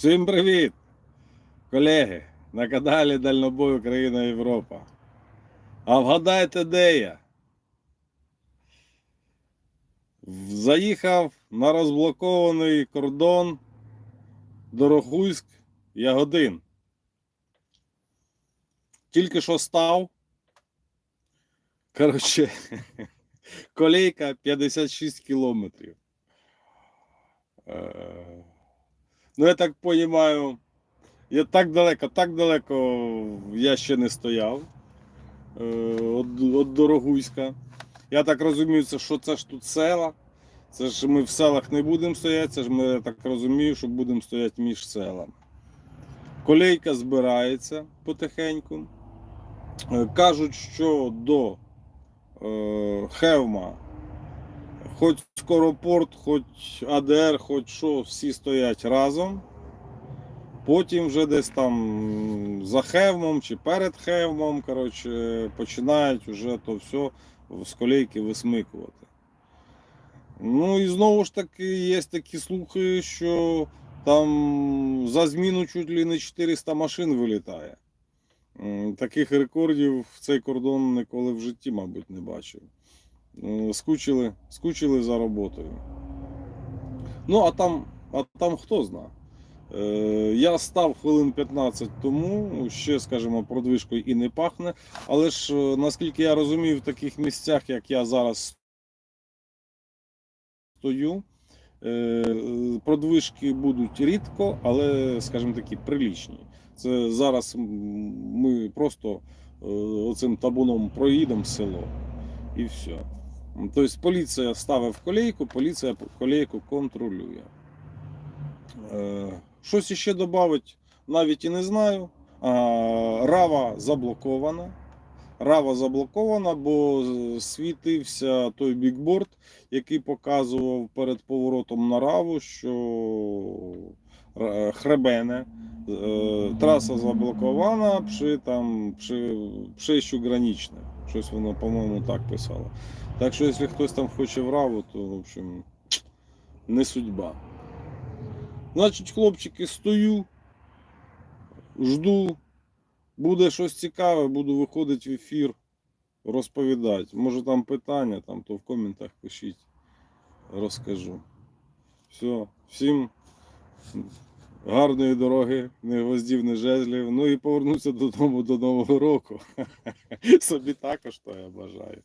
Всім привіт, колеги, на каналі Дальнобой Україна Європа. А вгадайте, де я? Заїхав на розблокований кордон Дорогуйськ Ягодин. Тільки що став. Коротше, колейка 56 кілометрів. Е, Ну, я так розумію, я так далеко, так далеко я ще не стояв е, от, от Дорогуйська. Я так розумію, що це ж тут села. Це ж ми в селах не будемо стояти, це ж ми я так розумію, що будемо стояти між селами. Колейка збирається потихеньку. Е, Кажуть, що до е, Хевма Хоч скоропорт, хоч АДР, хоч що, всі стоять разом. Потім вже десь там за Хевмом чи перед Хевмом коротше, починають вже то все з колейки висмикувати. Ну і знову ж таки є такі слухи, що там за зміну чуть ли не 400 машин вилітає. Таких рекордів цей кордон ніколи в житті, мабуть, не бачив. Е, скучили, скучили за роботою. Ну, а там, а там хто зна. Е, я став хвилин 15 тому, ще, скажімо, продвижкою і не пахне. Але ж, е, наскільки я розумію, в таких місцях, як я зараз стою, продвижки будуть рідко, але, скажімо такі, прилічні. Це зараз ми просто оцим табуном проїдемо село і все. Тобто поліція ставить в колейку, поліція колейку контролює. Е, Щось ще додати, навіть і не знаю. Рава заблокована. Рава заблокована, бо світився той бікборд, який показував перед поворотом на раву, що е, хребене. Е, Траса заблокована, пши там пши, пшищу граничне. Щось воно, по-моєму, так писало. Так що, якщо хтось там хоче в раву, то, в общем, не судьба. Значить, хлопчики, стою, жду. Буде щось цікаве, буду виходити в ефір, розповідати. Може там питання, там, то в коментах пишіть, розкажу. Все, всім гарної дороги, не гвоздів, не жезлів. Ну і повернутися додому до Нового року. Собі також то я бажаю.